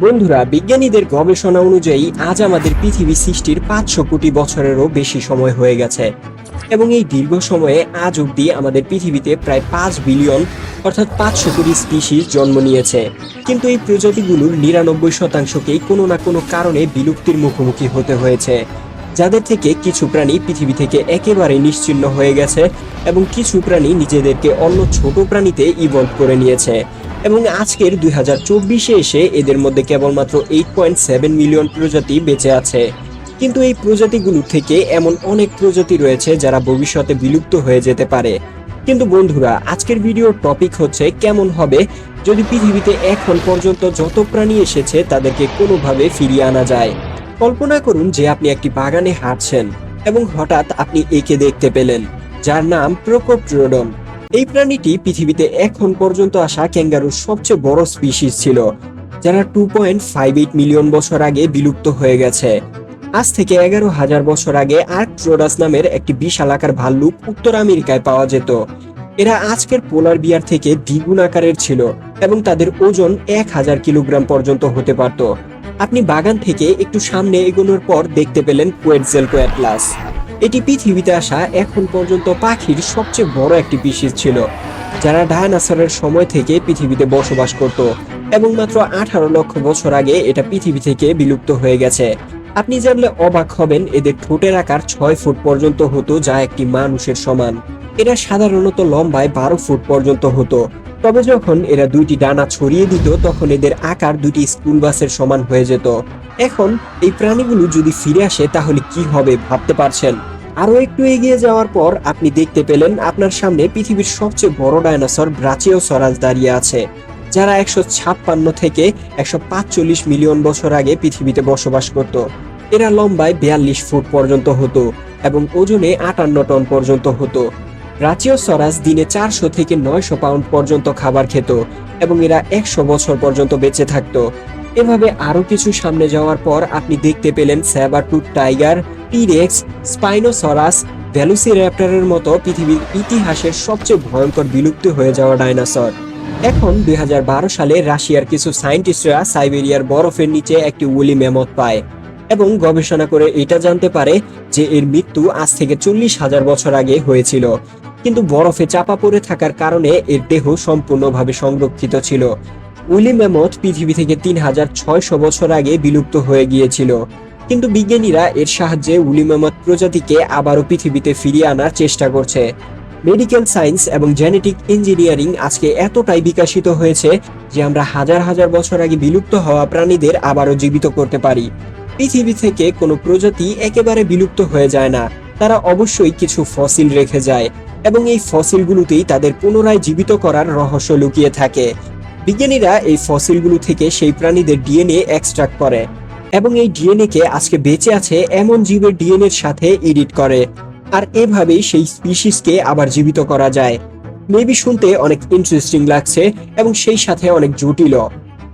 বন্ধুরা, বিজ্ঞানীদের গবেষণা অনুযায়ী আজ আমাদের পৃথিবী সৃষ্টির পাঁচশো কোটি বছরেরও বেশি সময় হয়ে গেছে। এবং এই দীর্ঘ সময়ে আজ অবধি আমাদের পৃথিবীতে প্রায় পাঁচ বিলিয়ন, অর্থাৎ পাঁচশো কোটি স্পিসিস জন্ম নিয়েছে। কিন্তু এই প্রজাতিগুলোর নিরানব্বই শতাংশকেই কোনো না কোনো কারণে বিলুপ্তির মুখোমুখি হতে হয়েছে। যাদের থেকে কিছু প্রাণী পৃথিবী থেকে একেবারে নিশ্চিহ্ন হয়ে গেছে এবং কিছু প্রাণী নিজেদেরকে অন্য ছোট প্রাণীতে ইভলভ করে নিয়েছে। এবং আজকের দুই হাজার চব্বিশে এসে এদের মধ্যে কেবলমাত্র এইট পয়েন্ট সেভেন মিলিয়ন প্রজাতি বেঁচে আছে। কিন্তু এই প্রজাতিগুলো থেকে এমন অনেক প্রজাতি রয়েছে যারা ভবিষ্যতে বিলুপ্ত হয়ে যেতে পারে। কিন্তু বন্ধুরা, আজকের ভিডিওর টপিক হচ্ছে কেমন হবে যদি পৃথিবীতে এখন পর্যন্ত যত প্রাণী এসেছে তাদেরকে কোনোভাবে ফিরিয়ে আনা যায়। কল্পনা করুন যে আপনি একটি বাগানে হাঁটছেন এবং হঠাৎ আপনি একে দেখতে পেলেন, যার নাম প্রকোপ এই প্রাণীটি পৃথিবীতে এখন পর্যন্ত আসা ক্যাঙ্গারুর সবচেয়ে বড় স্পিসিস ছিল, যারা two point five eight million বছর আগে বিলুপ্ত হয়ে গেছে। আজ থেকে এগারো হাজার বছর আগে আর্কট্রোডাস নামের একটি বিশাল আকার ভাল্লুক উত্তর আমেরিকায় পাওয়া যেত। এরা আজকের পোলার বিয়ার থেকে দ্বিগুণ আকারের ছিল এবং তাদের ওজন এক হাজার কিলোগ্রাম পর্যন্ত হতে পারত। আপনি বাগান থেকে একটু সামনে এগোনোর পর দেখতে পেলেন কোয়েটজেলকোয়াটলাস এটি পৃথিবীতে আসা এখন পর্যন্ত পাখির সবচেয়ে বড় একটি পিসিস ছিল, যারা ডায়নাসরের সময় থেকে পৃথিবীতে বসবাস করত এবং মাত্র আঠারো লক্ষ বছর আগে এটা পৃথিবী থেকে বিলুপ্ত হয়ে গেছে। আপনি জানলে অবাক হবেন, এদের ঠোঁটের আকার ছয় ফুট পর্যন্ত হতো যা একটি মানুষের সমান। এরা সাধারণত লম্বায় বারো ফুট পর্যন্ত হতো। তবে যখন এরা দুইটি ডানা ছড়িয়ে দিত, তখন এদের আকার দুটি স্কুল বাসের সমান হয়ে যেত। এখন এই প্রাণীগুলো যদি ফিরে আসে, তাহলে কি হবে ভাবতে পারছেন? আরও একটু এগিয়ে যাওয়ার পর আপনি দেখতে পেলেন, আপনার সামনে পৃথিবীর সবচেয়ে বড় ডায়নোসর ব্রাচিওসরাস দাঁড়িয়ে আছে, যারা একশো ছাপ্পান্ন থেকে একশো পাঁচচল্লিশ মিলিয়ন বছর আগে পৃথিবীতে বসবাস করত। এরা লম্বায় বিয়াল্লিশ ফুট পর্যন্ত হতো এবং ওজনে আটান্ন টন পর্যন্ত হতো। ব্রাচিওসরাস দিনে চারশো থেকে নয়শো পাউন্ড পর্যন্ত খাবার খেত এবং এরা একশো বছর পর্যন্ত বেঁচে থাকতো। এভাবে আরও কিছু সামনে যাওয়ার পর আপনি দেখতে পেলেন sabertooth tiger, T rex, spinosaurus ভ্যালুসির্যাপ্টরের মতো পৃথিবীর ইতিহাসের সবচেয়ে ভয়ঙ্কর বিলুপ্ত হয়ে যাওয়া ডাইনোসর। এখন দুই হাজার বারো সালে রাশিয়ার কিছু সায়েন্টিস্টরা সাইবেরিয়ার বরফের নিচে একটি উলি মেমত পায় এবং গবেষণা করে এটা জানতে পারে যে এর মৃত্যু আজ থেকে চল্লিশ হাজার বছর আগে হয়েছিল। কিন্তু বরফে চাপা পড়ে থাকার কারণে এর দেহ সম্পূর্ণভাবে সংরক্ষিত ছিল। উইলি ম্যামথ পৃথিবী থেকে তিন হাজার ছয়শো বছর আগে বিলুপ্ত হয়ে গিয়েছিল। কিন্তু বিজ্ঞানীরা এর সাহায্যে উলি ম্যামথ প্রজাতিকে আবারও পৃথিবীতে ফিরিয়ে আনার চেষ্টা করছে। মেডিকেল সায়েন্স এবং জেনেটিক ইঞ্জিনিয়ারিং আজকে এতটাই বিকশিত হয়েছে যে আমরা হাজার হাজার বছর আগে বিলুপ্ত হওয়া প্রাণীদের আবারও জীবিত করতে পারি। পৃথিবী থেকে কোনো প্রজাতি একেবারে বিলুপ্ত হয়ে যায় না। তারা অবশ্যই কিছু ফসিল রেখে যায়। এবং এই ফসিলগুলোতেই তাদের পুনরায় জীবিত করার রহস্য লুকিয়ে থাকে। বিজ্ঞানীরা এই ফসিলগুলো থেকে সেই প্রাণীদের ডিএনএ এক্সট্রাক্ট করে এবং এই ডিএনএ কে আজকে বেঁচে আছে এমন জীবের ডিএনএ এর সাথে এডিট করে। আর এভাবেই সেই স্পিসিসকে আবার জীবিত করা যায়। মেবি শুনতে অনেক ইন্টারেস্টিং লাগছে এবং সেই সাথে অনেক জটিলও।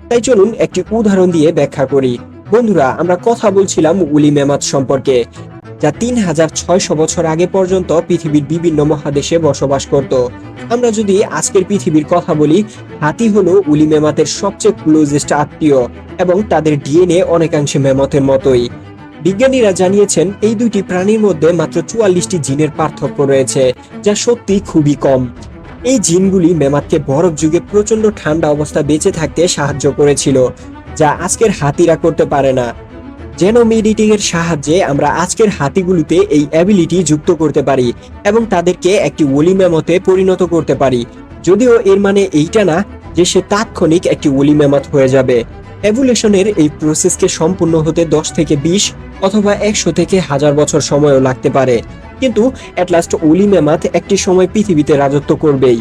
তাই চলুন একটি উদাহরণ দিয়ে ব্যাখ্যা করি। বন্ধুরা, আমরা কথা বলছিলাম উলি মেমাত সম্পর্কে। যা তিন হাজার ছয়শো বছর আগে পর্যন্ত পৃথিবীর বিভিন্ন মহাদেশে বসবাস করত। আমরা যদি আজকের পৃথিবীর কথা বলি, হাতি হলো উলি মেমাতের সবচেয়ে ক্লোজেস্ট আত্মীয় এবং তাদের ডিএনএ অনেকাংশে মেমতের মতোই। বিজ্ঞানীরা জানিয়েছেন, এই দুইটি প্রাণীর মধ্যে মাত্র চুয়াল্লিশটি জিনের পার্থক্য রয়েছে, যা সত্যি খুবই কম। এই জিনগুলি মেমাতকে বরফ যুগে প্রচণ্ড ঠান্ডা অবস্থা বেঁচে থাকতে সাহায্য করেছিল, যা আজকের হাতিরা করতে পারে না। জেনোম এডিটিং এর সাহায্যে আমরা আজকের হাতিগুলিতে এই অ্যাবিলিটি যুক্ত করতে পারি এবং তাদেরকে একটি ওলি মেমতে পরিণত করতে পারি। যদিও এর মানে এইটা না যে সে তাৎক্ষণিক একটি ওলি মেমত হয়ে যাবে। এভুলেশনের এই প্রসেসকে সম্পূর্ণ হতে দশ থেকে বিশ অথবা একশো থেকে হাজার বছর সময়ও লাগতে পারে। কিন্তু অ্যাটলাস্ট ওলি মেমাত একটি সময় পৃথিবীতে রাজত্ব করবেই।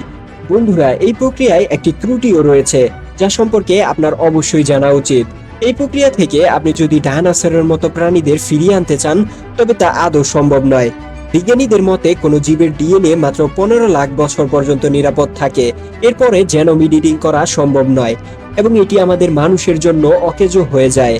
বন্ধুরা, এই প্রক্রিয়ায় একটি ত্রুটিও রয়েছে, যা সম্পর্কে আপনার অবশ্যই জানা উচিত। এই প্রক্রিয়া থেকে আপনি যদি ডায়নোসরের মতো প্রাণীদের ফিরিয়ে আনতে চান, তবে তা আদৌ সম্ভব নয়। বিজ্ঞানীদের মতে, কোনো জীবের ডিএনএ মাত্র পনেরো লাখ বছর পর্যন্ত নিরাপদ থাকে। এরপরে জেনোম এডিটিং করা সম্ভব নয় এবং এটি আমাদের মানুষের জন্য অকেজো হয়ে যায়।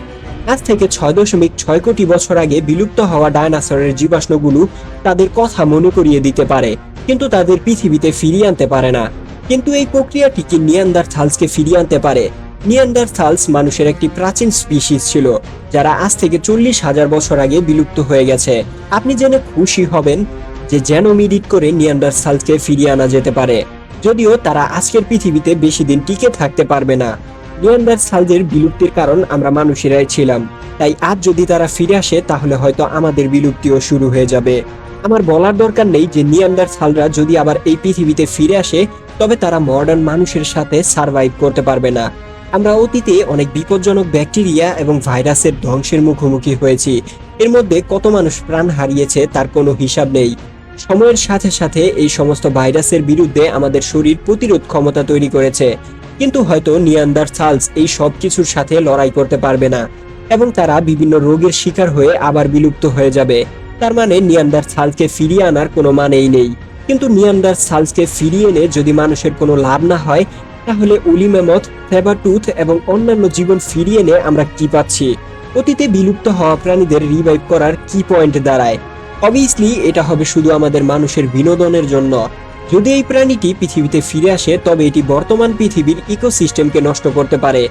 আজ থেকে ছয় দশমিক ছয় কোটি বছর আগে বিলুপ্ত হওয়া ডায়নোসরের জীবাশ্মগুলো তাদের কথা মনে করিয়ে দিতে পারে, কিন্তু তাদের পৃথিবীতে ফিরিয়ে আনতে পারে না। কিন্তু এই প্রক্রিয়াটি কি নিয়ান্দার থালসকে ফিরিয়ে আনতে পারে? নিয়ান্ডারথালস মানুষের একটি প্রাচীন স্পিসিস ছিল, যারা আজ থেকে চল্লিশ হাজার বছর আগে বিলুপ্ত হয়ে গেছে। আপনি জেনে খুশি হবেন যে যেন মিডিট করে নিয়ান্ডারথালসকে ফিরিয়ে আনা যেতে পারে। যদিও তারা আজকের পৃথিবীতে বেশি দিন টিকে থাকতে পারবে না। নিয়ান্ডারথালদের বিলুপ্তির কারণ আমরা মানুষেরাই ছিলাম। তাই আজ যদি তারা ফিরে আসে, তাহলে হয়তো আমাদের বিলুপ্তিও শুরু হয়ে যাবে। আমার বলার দরকার নেই যে নিয়ান্ডারথালরা যদি আবার এই পৃথিবীতে ফিরে আসে, তবে তারা মডার্ন মানুষের সাথে সার্ভাইভ করতে পারবে না। আমরা অতীতে অনেক বিপজ্জনক ব্যাকটেরিয়া এবং ভাইরাসের ধ্বংসের মুখোমুখি হয়েছি। এর মধ্যে কত মানুষ প্রাণ হারিয়েছে তার কোনো হিসাব নেই। সময়ের সাথে সাথে এই সমস্ত ভাইরাসের বিরুদ্ধে আমাদের শরীর প্রতিরোধ ক্ষমতা তৈরি করেছে। কিন্তু হয়তো নিয়ান্দার সালস এই সব কিছুর সাথে লড়াই করতে পারবে না এবং তারা বিভিন্ন রোগের শিকার হয়ে আবার বিলুপ্ত হয়ে যাবে। তার মানে নিয়ান্দার সালকে ফিরিয়ে আনার কোনো মানেই নেই। কিন্তু নিয়ান্দার সালসকে ফিরিয়ে এনে যদি মানুষের কোনো লাভ না হয় তাহলে উলিমেমথ ফেবারটুথ এবং অন্যান্য জীবন ফিরিয়ে এনে আমরা কি পাচ্ছি? অতীতে বিলুপ্ত হওয়া প্রাণীদের রিভাইভ করার কি পয়েন্ট দাঁড়ায়? অবভিয়াসলি এটা হবে শুধু আমাদের মানুষের বিনোদনের জন্য। যদি এই প্রাণীটি পৃথিবীতে ফিরে আসে, তবে এটি বর্তমান পৃথিবীর ইকোসিস্টেমকে নষ্ট করতে পারে।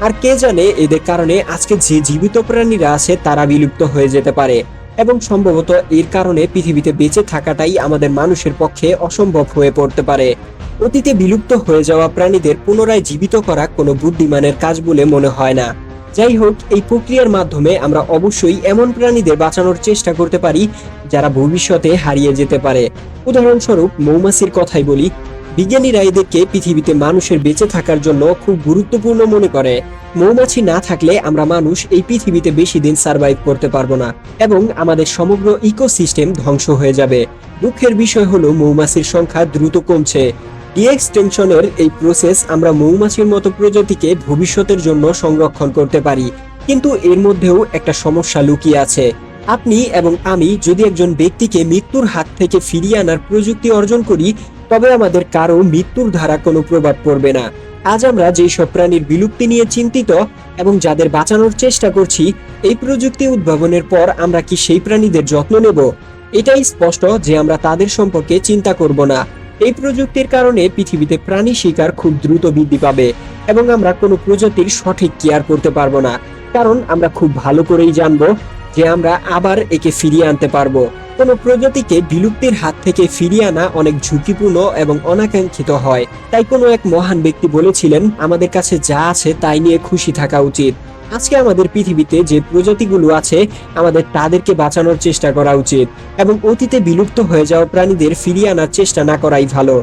আর কে জানে, এদের কারণে আজকে যে জীবিত প্রাণীরা আছে, তারা বিলুপ্ত হয়ে যেতে পারে। এবং সম্ভবত এর কারণে পৃথিবীতে বেঁচে থাকাটাই আমাদের মানুষের পক্ষে অসম্ভব হয়ে পড়তে পারে। অতীতে বিলুপ্ত হয়ে যাওয়া প্রাণীদের পুনরায় জীবিত করা কোনো বুদ্ধিমানের কাজ বলে মনে হয় না। যাই হোক এই প্রক্রিয়ার মাধ্যমে আমরা অবশ্যই এমন প্রাণীদের বাঁচানোর চেষ্টা করতে পারি, যারা ভবিষ্যতে হারিয়ে যেতে পারে। উদাহরণস্বরূপ, মৌমাছির কথাই বলি। বিজ্ঞানীরা এদেরকে পৃথিবীতে মানুষের বেঁচে থাকার জন্য খুব গুরুত্বপূর্ণ মনে করে। মৌমাছি না থাকলে আমরা মানুষ এই পৃথিবীতে বেশি দিন সার্ভাইভ করতে পারব না এবং আমাদের সমগ্র ইকোসিস্টেম ধ্বংস হয়ে যাবে। দুঃখের বিষয় হলো, মৌমাছির সংখ্যা দ্রুত কমছে। ডিএক্সটেনশনের এই প্রসেস আমরা মৌমাছির মতো প্রজাতিকে ভবিষ্যতের জন্য সংরক্ষণ করতে পারি। কিন্তু এর মধ্যেও একটা সমস্যা লুকিয়ে আছে। আপনি এবং আমি যদি একজন ব্যক্তিকে মৃত্যুর হাত থেকে ফিরিয়ে আনার প্রযুক্তি অর্জন করি, তবে আমাদের কারও মৃত্যুর ধারা কোনো প্রভাব পড়বে না। আজ আমরা যেই সব প্রাণীর বিলুপ্তি নিয়ে চিন্তিত এবং যাদের বাঁচানোর চেষ্টা করছি, এই প্রযুক্তি উদ্ভাবনের পর আমরা কি সেই প্রাণীদের যত্ন নেব? এটাই স্পষ্ট যে আমরা তাদের সম্পর্কে চিন্তা করব না। এই প্রযুক্তির কারণে পৃথিবীতে প্রাণী শিকার খুব দ্রুত বৃদ্ধি পাবে এবং আমরা কোনো প্রজাতির সঠিক কেয়ার করতে পারব না। কারণ আমরা খুব ভালো করেই জানব যে আমরা আবার একে ফিরিয়ে আনতে পারব। কোনো প্রজাতিকে বিলুপ্তির হাত থেকে ফিরিয়ে আনা অনেক ঝুঁকিপূর্ণ এবং অনাকাঙ্ক্ষিত হয়। তাই কোনো এক মহান ব্যক্তি বলেছিলেন, আমাদের কাছে যা আছে তাই নিয়ে খুশি থাকা উচিত। আজকে আমাদের পৃথিবীতে যে প্রজাতিগুলো আছে, আমাদের তাদেরকে বাঁচানোর চেষ্টা করা উচিত এবং অতীতে বিলুপ্ত হয়ে যাওয়া প্রাণীদের ফিরিয়ে আনার চেষ্টা না করাই ভালো।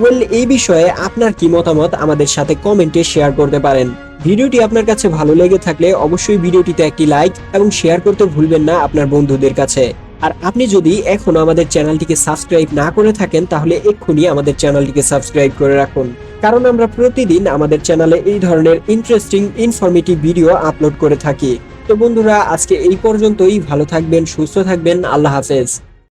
ওয়েল এই বিষয়ে আপনার কি মতামত? আমাদের সাথে কমেন্টে শেয়ার করতে পারেন। ভিডিওটি আপনার কাছে ভালো লেগে থাকলে অবশ্যই ভিডিওটিতে একটি লাইক এবং শেয়ার করতে ভুলবেন না আপনার বন্ধুদের কাছে। আর আপনি যদি এখনও আমাদের চ্যানেলটিকে সাবস্ক্রাইব না করে থাকেন, তাহলে এক্ষুনি আমাদের চ্যানেলটিকে সাবস্ক্রাইব করে রাখুন। কারণ আমরা প্রতিদিন আমাদের চ্যানেলে এই ধরনের ইন্টারেস্টিং ইনফরমেটিভ ভিডিও আপলোড করে থাকি। তো বন্ধুরা, আজকে এই পর্যন্তই। ভালো থাকবেন, সুস্থ থাকবেন। আল্লাহ হাফেজ।